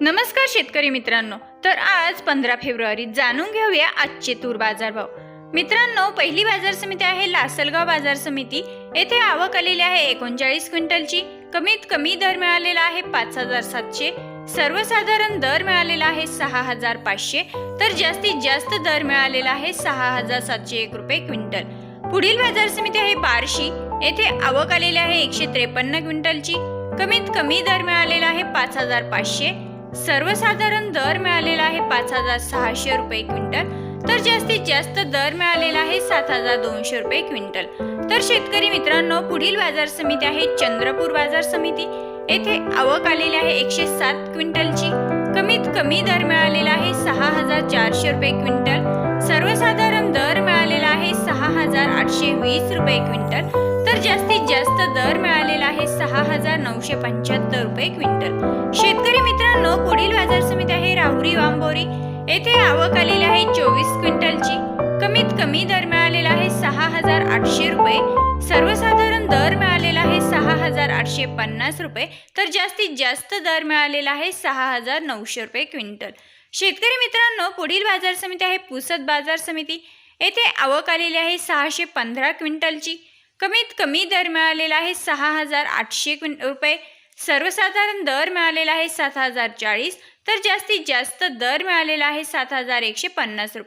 नमस्कार शेतकरी मित्रांनो तर आज पंधरा फेब्रुवारी जाणून घेऊया आजचे तूर बाजारभाव मित्रांनो पहिली बाजार समिती आहे लासलगाव बाजार समिती. येथे आवक आलेली आहे एकोणचाळीस क्विंटलची. कमीत कमी दर मिळालेला आहे पाच हजार सातशे. सर्वसाधारण दर मिळालेला आहे सहा हजार पाचशे. तर जास्तीत जास्त दर मिळालेला आहे सहा हजार सातशे एक रुपये क्विंटल. पुढील बाजार समिती आहे बार्शी. येथे आवक आलेली आहे एकशे त्रेपन्न क्विंटलची. कमीत कमी दर मिळालेला आहे पाच हजार पाचशे. सर्वसाधारण दर मिळालेला आहे पाच हजार सहाशे रुपये क्विंटल तर जास्तीत जास्त दर मिळालेला आहे सात हजार दोनशे रुपये क्विंटल. तर शेतकरी मित्रांनो पुढील बाजार समिती आहे चंद्रपूर बाजार समिती. येथे आवक आलेली आहे एकशे सात क्विंटलची. कमीत कमी दर मिळालेला आहे सहा हजार चारशे रुपये क्विंटल. सर्वसाधारण दर मिळालेला आहे सहा हजार आठशे वीस रुपये क्विंटल. तर जास्तीत जास्त दर मिळालेला आहे सहा हजार नऊशे पंच्याहत्तर रुपये क्विंटल. शेतकरी आहे वांबोरी येथे आवक आलेली आहे चोवीस क्विंटलची. कमीत कमी दर मिळालेला आहे सहा हजार आठशे रुपये. सर्वसाधारण दर मिळालेला आहे सहा हजार आठशे पन्नास रुपये. तर जास्तीत जास्त दर मिळालेला आहे सहा हजार नऊशे रुपये क्विंटल. शेतकरी मित्रांनो पुढील बाजार समिती आहे पुसद बाजार समिती. येथे आवक आलेली आहे सहाशे पंधरा क्विंटलची. कमीत कमी दर मिळालेला आहे सहा हजार आठशे क्विं रुपये. सर्वसाधारण दर मिळालेला आहे सात हजार चाळीस तर जास्तीत जास्त दर मिळालेला आहे सात हजार एकशे पन्नास रुपये.